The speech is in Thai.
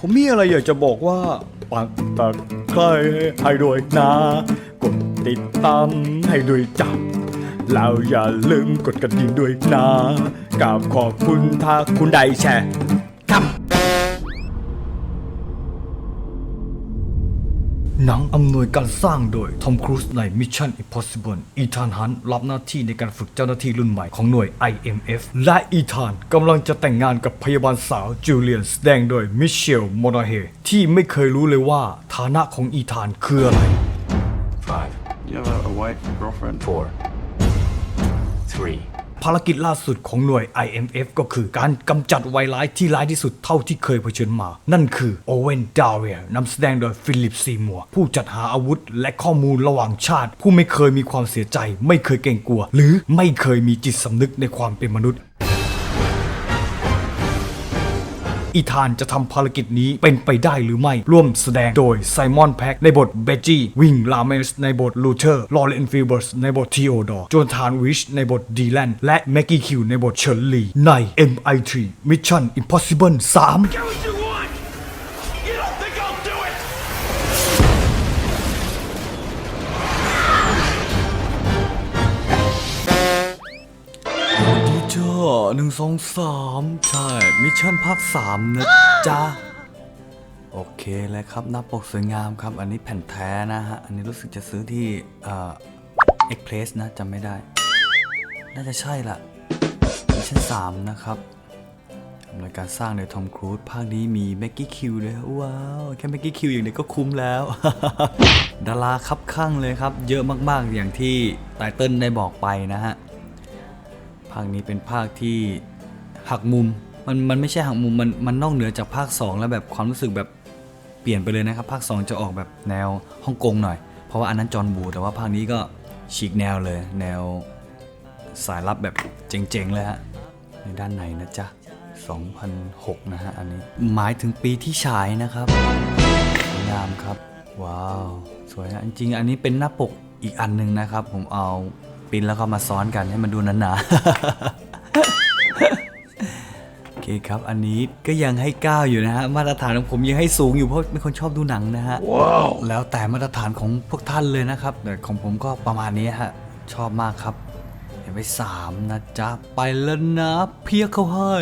ผมมีอะไรอยากจะบอกว่า ปักตะไคร้ให้ด้วยนะ กดติดตามให้ด้วยจับแล้วอย่าลืมกดกระดิ่งด้วยนะกราบขอบคุณถ้าคุณได้แชร์ หนังอำนวยการสร้างโดยทอมครูซใน Mission Impossible อีธานฮันรับหน้าที่ในการฝึกเจ้าหน้าที่รุ่นใหม่ของหน่วย IMF และอีธานกำลังจะแต่งงานกับพยาบาลสาวจูเลียนแสดงโดยมิเชลโมนาเฮที่ไม่เคยรู้เลยว่าฐานะของอีธานคืออะไร Five, You have a, a wife, girlfriend? four, three, ภารกิจล่าสุดของหน่วย IMF ก็คือการกำจัดไวรัสที่ร้ายที่สุดเท่าที่เคยเผชิญมา นั่นคือโอเวนดาวเวียนำแสดงโดยฟิลิปซีมัวร์ผู้จัดหาอาวุธและข้อมูลระหว่างชาติ ผู้ไม่เคยมีความเสียใจ ไม่เคยเกรงกลัว หรือไม่เคยมีจิตสำนึกในความเป็นมนุษย์ อีธานจะทำภารกิจนี้เป็นไปได้หรือไม่ ร่วมแสดงโดยไซมอนแพ็กในบทเบจี้วิงลาเมสในบทลูเทอร์ลอเรนฟิลเบิร์สในบททีโอดอร์จนทานวิชในบทดีแลนและแม็กกี้คิวในบทเชลลีใน MI3 Mission Impossible 3 จ้าหนึ่งสองสามใช่ มิชชั่นภาคสามนะจ๊ะ โอเคเลยครับหน้าปกสวยงามครับ อันนี้แผ่นแท้นะฮะ อันนี้รู้สึกจะซื้อที่เอ่อเอ็กเพรสนะจำไม่ได้ น่าจะใช่ละมิชชั่นสามนะครับทำรายการสร้างโดยทอมครูซภาคนี้มีแม็กกี้คิวด้วยว้าว แค่แม็กกี้คิวอย่างเดียวก็คุ้มแล้ว ดาราคับข้างเลยครับ เยอะมากๆอย่างที่ไตเติ้ลได้บอกไปนะฮะ ภาคนี้เป็นภาคที่หักมุมมันมันไม่ใช่หักมุมมันมันนอกเหนือจากภาค 2 แล้วแบบความรู้สึกแบบเปลี่ยนไปเลยนะครับ ภาค 2 จะออกแบบแนวฮ่องกงหน่อย เพราะว่าอันนั้นจอห์นบูแต่ว่าภาคนี้ก็ฉีกแนวเลย แนวสายลับแบบเจ๋งๆเลยฮะในด้านในนะจ๊ะ 2006 นะฮะอันนี้หมายถึงปีที่ฉายนะครับสวยงามครับ ว้าว สวยนะจริงๆอันนี้เป็นหน้าปกอีกอันหนึ่งนะครับ ผมเอา ปริ้นแล้วก็มาซ้อนกันให้มันดูหนาๆ โอเคครับ อันนี้ก็ยังให้ 9 อยู่นะฮะ มาตรฐานของผมยังให้สูงอยู่เพราะเป็นคนชอบดูหนังนะฮะว้าวแล้วแต่มาตรฐานของพวกท่านเลยนะครับ แต่ของผมก็ประมาณนี้ฮะ ชอบมากครับ เห็นไปสามนะจ๊ะ ไปแล้วนะ เพียกเขาให้